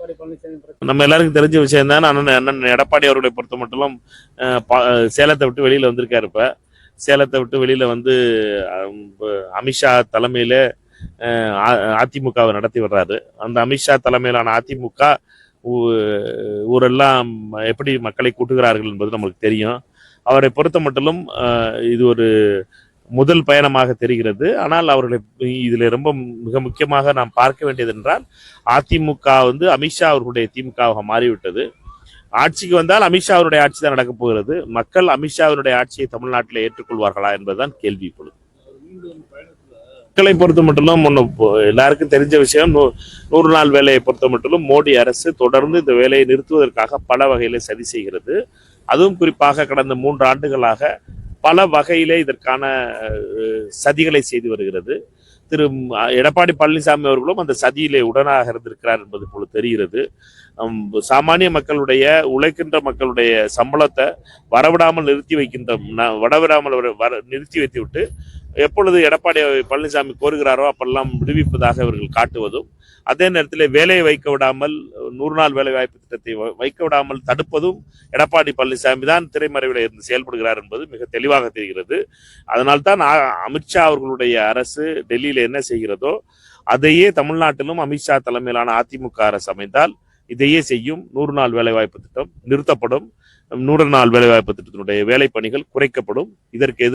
எடப்பாடி பழனிசாமி நம்ம எல்லாருக்கும் தெரிஞ்ச விஷயம் தான் அண்ணன் அண்ணன் எடப்பாடி அவர்களை பொறுத்த மட்டும் அஹ், சேலத்தை விட்டு வெளியில வந்திருக்காரு இப்ப. சேலத்தை விட்டு வெளியில வந்து அமித்ஷா தலைமையில அதிமுகவை நடத்தி வர்றாரு. அந்த அமித்ஷா தலைமையிலான அதிமுக ஊரெல்லாம் எப்படி மக்களை கூட்டுகிறார்கள் என்பது நமக்கு தெரியும். அவரை பொறுத்த மட்டும் அஹ், இது ஒரு முதல் பயணமாக தெரிகிறது. ஆனால் அவர்களை இதில் ரொம்ப மிக முக்கியமாக நாம் பார்க்க வேண்டியது என்றால் அதிமுக வந்து அமித்ஷா அவர்களுடைய திமுகவாக மாறிவிட்டது. ஆட்சிக்கு வந்தால் அமித்ஷா அவருடைய ஆட்சி தான் நடக்கப் போகிறது. மக்கள் அமித்ஷாவினுடைய ஆட்சியை தமிழ்நாட்டில் ஏற்றுக்கொள்வார்களா என்பதுதான் கேள்வி இப்பொழுது. மக்களை பொறுத்த மட்டும் ஒன்று எல்லாருக்கும் தெரிஞ்ச விஷயம் நூ- நூறு நாள் வேலையை பொறுத்த மட்டும் மோடி அரசு தொடர்ந்து இந்த வேலையை நிறுத்துவதற்காக பல வகையில் சதி செய்கிறது. அதுவும் குறிப்பாக கடந்த மூன்று ஆண்டுகளாக பல வகையிலே இதற்கான சதிகளை செய்து வருகிறது. திரு எடப்பாடி பழனிசாமி அவர்களும் அந்த சதியிலே உடனாக இருந்திருக்கிறார் என்பது போல தெரிகிறது. சாமானிய மக்களுடைய உழைக்கின்ற மக்களுடைய சம்பளத்தை வரவிடாமல் நிறுத்தி வைக்கின்ற ந- வரவிடாமல் வர- வர நிறுத்தி வைத்து விட்டு எப்பொழுது எடப்பாடி பழனிசாமி கோருகிறாரோ அப்பெல்லாம் விடுவிப்பதாக இவர்கள் காட்டுவதும் அதே நேரத்தில் வேலையை வைக்க விடாமல் நூறு நாள் வேலை வாய்ப்பு திட்டத்தை வ- வைக்க விடாமல் தடுப்பதும் எடப்பாடி பழனிசாமி தான் திரைமறைவில் இருந்து செயல்படுகிறார் என்பது மிக தெளிவாக தெரிகிறது. அதனால்தான் தான் அமித்ஷா அவர்களுடைய அரசு டெல்லியில் என்ன செய்கிறதோ அதையே தமிழ்நாட்டிலும் அமித்ஷா தலைமையிலான அதிமுக அரசு அமைந்தால் இதையே செய்யும். நூறு நாள் வேலைவாய்ப்பு திட்டம் நிறுத்தப்படும். நூறு நாள் வேலைவாய்ப்பு திட்டத்தினுடைய வேலை பணிகள் குறைக்கப்படும். இதற்கு எதிர்